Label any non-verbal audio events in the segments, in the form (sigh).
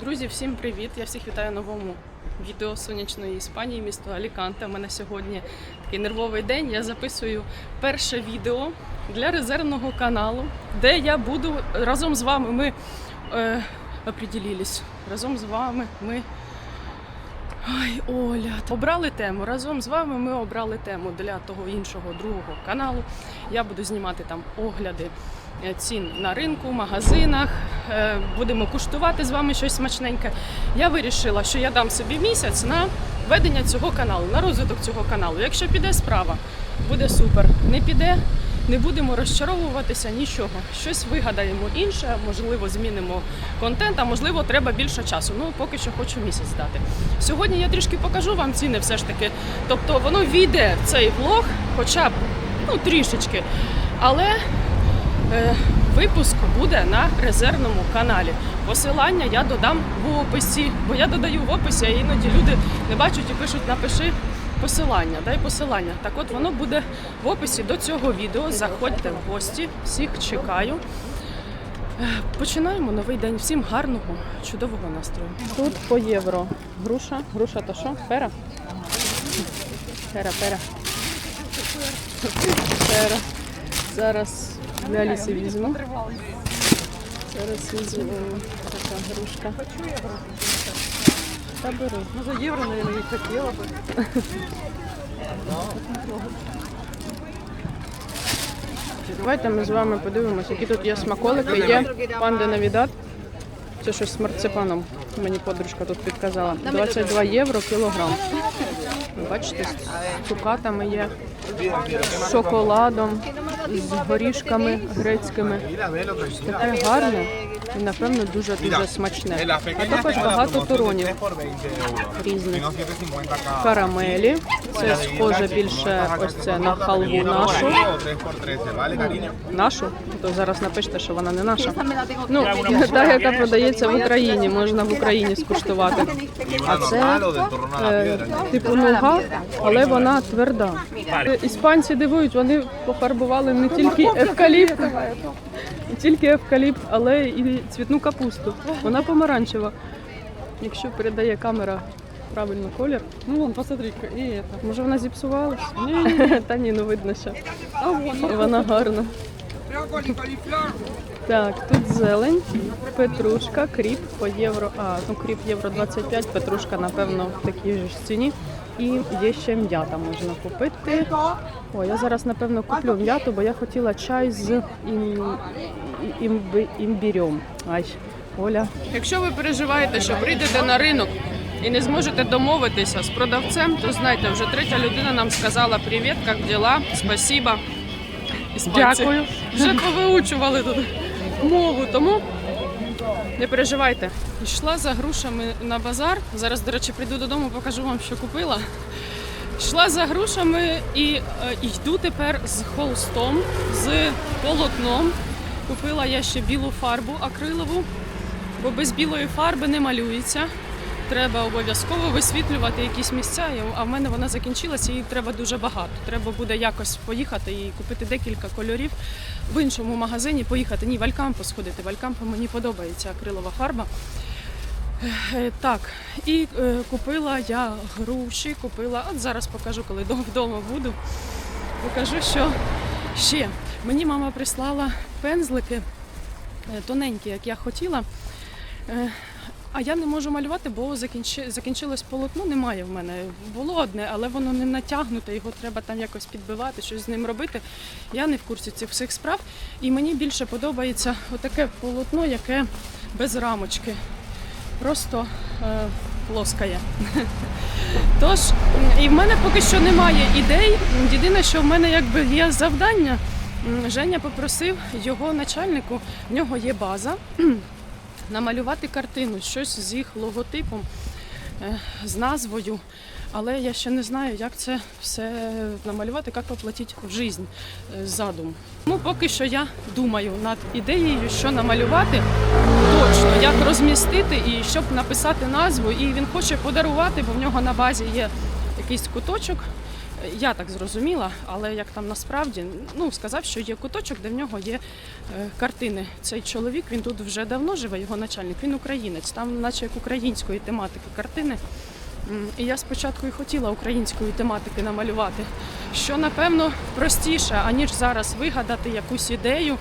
Друзі, всім привіт! Я всіх вітаю новому відео сонячної Іспанії, місто Аліканте. У мене сьогодні такий нервовий день. Я записую перше відео для резервного каналу, де я буду разом з вами. Ми е, оприділились. Разом з вами ми. Ой, Оля, обрали тему. Разом з вами ми обрали тему для того іншого другого каналу. Я буду знімати там огляди е, цін на ринку, магазинах. Е, Будемо куштувати з вами щось смачненьке. Я вирішила, що я дам собі місяць на ведення цього каналу, на розвиток цього каналу. Якщо піде справа, буде супер. Не піде, не будемо розчаровуватися нічого. Щось вигадаємо інше, можливо, змінимо контент, а можливо, треба більше часу. Ну, поки що хочу місяць дати. Sьогодні я трішки покажу вам ціни все ж таки. Тобто воно війде в цей влог, хоча б ну, трішечки. Але е, випуск буде на резервному каналі. Посилання я додам в описі, бо я додаю в описі, а іноді люди не бачать і пишуть напиши посилання, дай посилання. Так от воно буде в описі до цього відео. Заходьте в гості, всіх чекаю. Е, Починаємо новий день. Всім гарного, чудового настрою. Тут по євро. Груша. Груша то що? Пера? Пера, пера. Пера. Зараз для Аліси візьму. Зараз візьму така грушка. Та беру. Ну, за евро, наверное, не хотела бы. Давайте ми з вами подивимося, які тут є смаколики. Є панда Навідат. Це щось з марципаном. Мені подружка тут підказала. 22 євро кілограм. Бачите, з цукатами є, з шоколадом, з горішками грецькими. Таке гарне і, напевно, дуже дуже смачне. А також багато туронів різних. Карамелі. Це схоже більше ось це на халву нашу. Нашу, то зараз напишете, що вона не наша. Ну, та, яка продається в Україні, можна в Україні скуштувати. А це е, типу нуга, але вона тверда. Е, Іспанці дивують, вони пофарбували не тільки евкаліпт, тільки евкаліпт, але і цвітну капусту. Вона помаранчева. Якщо передає камера правильно колір, Ну, вон, посмотри, і это. може вона зіпсувалась? Ні. (laughs) Та ні, ну видно ще. а вон, вона гарна. Так, тут зелень, петрушка, кріп по євро. А, ну кріп євро 25, петрушка, напевно, в такій же ж ціні. І є ще м'ята можна купити. О, я зараз, напевно, куплю м'яту, бо я хотіла чай з ім... імби... імбірем. Ай, Оля. Якщо ви переживаєте, що прийдете на ринок і не зможете домовитися з продавцем, то знайте, вже третя людина нам сказала привіт, як діла, спасіба. Іспанці Дякую. (laughs) вже повиучували тут мову, тому не переживайте. Йшла за грушами на базар. Зараз, до речі, прийду додому, покажу вам, що купила. Йшла за грушами і е, йду тепер з холстом, з полотном. Купила я ще білу фарбу акрилову, бо без білої фарби не малюється. Треба обов'язково висвітлювати якісь місця, а в мене вона закінчилася, її треба дуже багато. Треба буде якось поїхати і купити декілька кольорів в іншому магазині. Поїхати. Ні, в Алькампо сходити. В Алькампо мені подобається акрилова фарба. Е, Так, і е, купила я груші, купила, от зараз покажу, коли вдома буду. Покажу, що ще. Мені мама прислала пензлики е, тоненькі, як я хотіла. А я не можу малювати, бо закінчи, закінчилось полотно, немає в мене. Було одне, але воно не натягнуте, його треба там якось підбивати, щось з ним робити. Я не в курсі цих всіх справ. І мені більше подобається отаке полотно, яке без рамочки. Просто е, плоскає. (laughs) Тож, і в мене поки що немає ідей. Єдине, що в мене якби є завдання. Женя попросив його начальнику, в нього є база, (clears throat) намалювати картину, щось з їх логотипом, е, з назвою. Але я ще не знаю, як це все намалювати, як воплотити в життя е, задум. Ну, поки що я думаю над ідеєю, що намалювати точно, як розмістити і щоб написати назву. І він хоче подарувати, бо в нього на базі є якийсь куточок Я так зрозуміла, але як там насправді, ну сказав, що є куточок, де в нього є е, картини. Цей чоловік він тут вже давно живе, його начальник. Він українець, там, наче як української тематики картини. І я спочатку і хотіла української тематики намалювати, що напевно простіше, аніж зараз вигадати якусь ідею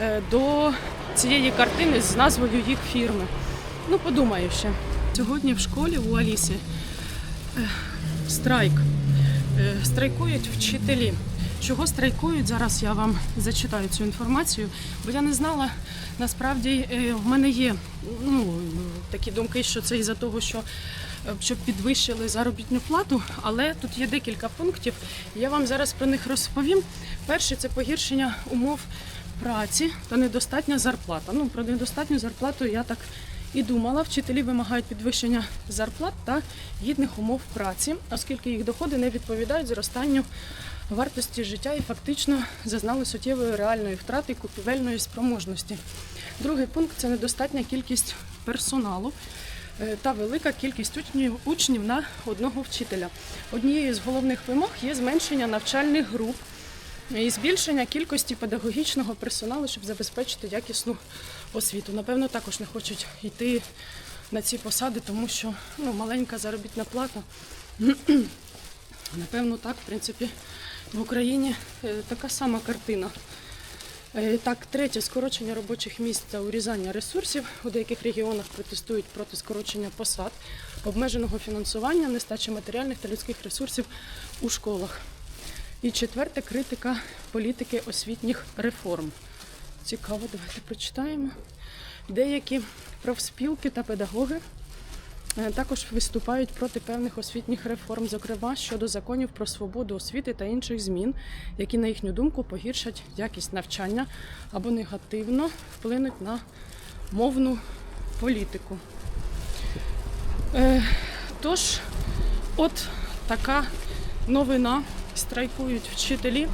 е, до цієї картини з назвою їх фірми. Ну, подумаю ще. Сьогодні в школі у Аліси е, страйк. Е, Страйкують вчителі. Чого страйкують? Зараз я вам зачитаю цю інформацію, бо я не знала. Насправді е, в мене є ну, такі думки, що це із-за того, що е, щоб підвищили заробітну плату, але тут є декілька пунктів. Я вам зараз про них розповім. Перше це погіршення умов праці та недостатня зарплата. Ну, про недостатню зарплату я так і думала. Вчителі вимагають підвищення зарплат та гідних умов праці, оскільки їх доходи не відповідають зростанню вартості життя і фактично зазнали суттєвої реальної втрати купівельної спроможності. Другий пункт це недостатня кількість персоналу е, та велика кількість учнів, учнів на одного вчителя. Однією з головних вимог є зменшення навчальних груп і збільшення кількості педагогічного персоналу, щоб забезпечити якісну освіту. Напевно, також не хочуть йти на ці посади, тому що ну, маленька заробітна плата. Напевно, так, в принципі, в Україні е, така сама картина. Е, Так, третє скорочення робочих місць та урізання ресурсів. У деяких регіонах протестують проти скорочення посад, обмеженого фінансування, нестачі матеріальних та людських ресурсів у школах. І четверте критика політики освітніх реформ. Цікаво, давайте прочитаємо. Деякі профспілки та педагоги е, також виступають проти певних освітніх реформ, зокрема щодо законів про свободу освіти та інших змін, які, на їхню думку, погіршать якість навчання або негативно вплинуть на мовну політику. Е, Тож, от така новина. Страйкують вчителі.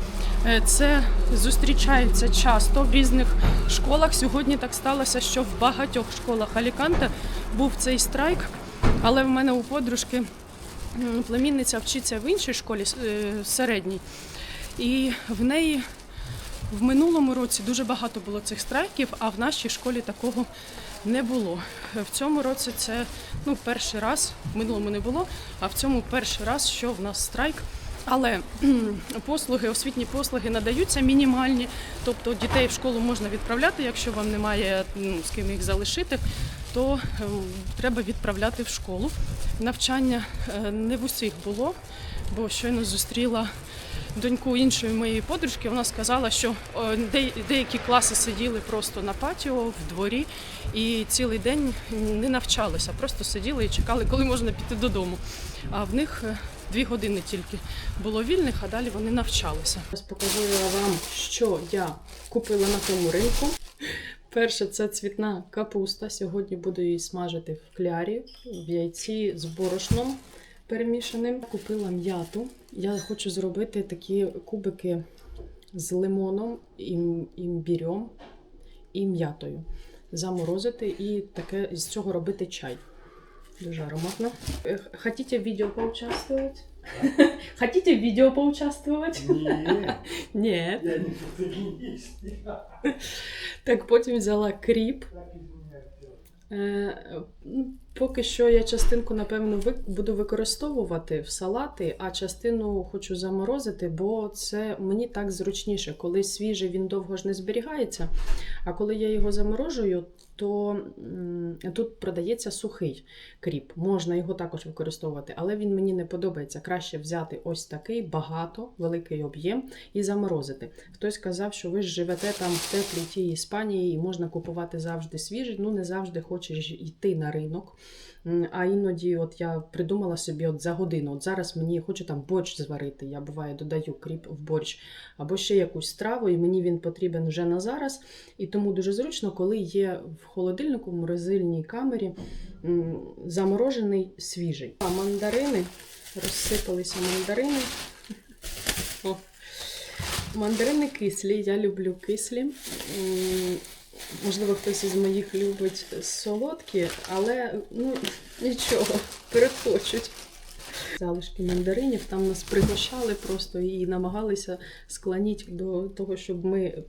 Е, Це зустрічається часто в різних школах. Сьогодні так сталося, що в багатьох школах Аліканте був цей страйк, але в мене у подружки племінниця вчиться в іншій школі е, середній. І в неї в минулому році дуже багато було цих страйків, а в нашій школі такого не було. В цьому році це ну, перший раз, в минулому не було, а в цьому перший раз, що в нас страйк. Але послуги, освітні послуги надаються мінімальні, тобто дітей в школу можна відправляти, якщо вам немає ну, з ким їх залишити, то ем, треба відправляти в школу. Навчання е, не в усіх було, бо щойно зустріла доньку іншої моєї подружки. Вона сказала, що е, деякі класи сиділи просто на патіо в дворі і цілий день не навчалися, просто сиділи і чекали, коли можна піти додому. А в них е, дві години тільки було вільних, а далі вони навчалися. Покажу я вам, що я купила на тому ринку. Перше це цвітна капуста. Сьогодні буду її смажити в клярі, в яйці з борошном перемішаним. Купила м'яту. Я хочу зробити такі кубики з лимоном, ім- імбірем і м'ятою. Заморозити і таке з цього робити чай. Дуже ароматно. Хотите в відео поучаствовать? (laughs) Хотите в відео поучаствовать? Ні, (laughs) Ні. я не. (laughs) Так потім взяла кріп. Е, ну, Поки що я частинку, напевно, буду використовувати в салати, а частину хочу заморозити, бо це мені так зручніше. Коли свіжий він довго ж не зберігається. А коли я його заморожую, то тут продається сухий кріп. Можна його також використовувати, але він мені не подобається. Краще взяти ось такий багато, великий об'єм і заморозити. Хтось казав, що ви ж живете там в теплій тій Іспанії і можна купувати завжди свіжий. Ну не завжди хочеш йти на ринок. А іноді, от я придумала собі от за годину. От зараз мені хочу там борщ зварити. Я буває додаю кріп в борщ або ще якусь страву, і мені він потрібен вже на зараз. І тому дуже зручно, коли є в холодильнику, в морозильній камері заморожений свіжий. А мандарини розсипалися мандарини. О. Мандарини кислі, я люблю кислі. Можливо, хтось із моїх любить солодкі, але ну нічого, перехочуть. Залишки мандаринів там нас пригощали просто і намагалися склонити до того, щоб ми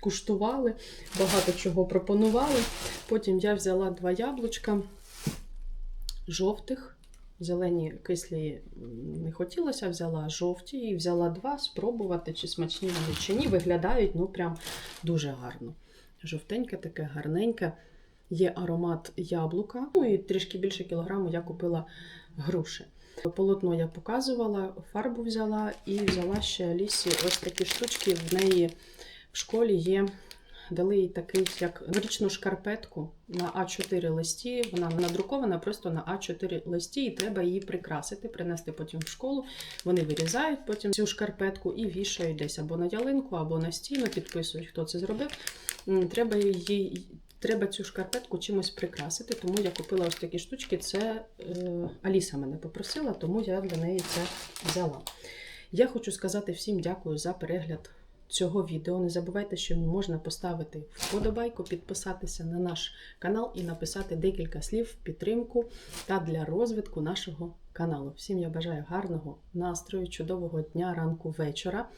куштували, багато чого пропонували. Потім я взяла два яблучка жовтих. Зелені кислі не хотілося, взяла жовті і взяла два спробувати, чи смачні вони чи ні. Виглядають ну прям дуже гарно. Жовтеньке, таке гарненьке. Є аромат яблука. Ну і трішки більше кілограму я купила груші. Полотно я показувала, фарбу взяла і взяла ще Алісі ось такі штучки. В неї в школі є. Дали їй такий, як новорічну шкарпетку на А4 листі. Вона надрукована просто на А4 листі, і треба її прикрасити, принести потім в школу. Вони вирізають потім цю шкарпетку і вішають десь або на ялинку, або на стіну, підписують, хто це зробив. Треба її. Треба цю шкарпетку чимось прикрасити, тому я купила ось такі штучки. Це е, Аліса мене попросила, тому я для неї це взяла. Я хочу сказати всім дякую за перегляд цього відео. Не забувайте, що можна поставити вподобайку, підписатися на наш канал і написати декілька слів в підтримку та для розвитку нашого каналу. Всім я бажаю гарного настрою, чудового дня, ранку, вечора.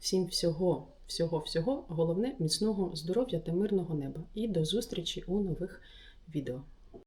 Всім всього, всього, всього, головне міцного здоров'я та мирного неба. І до зустрічі у нових відео.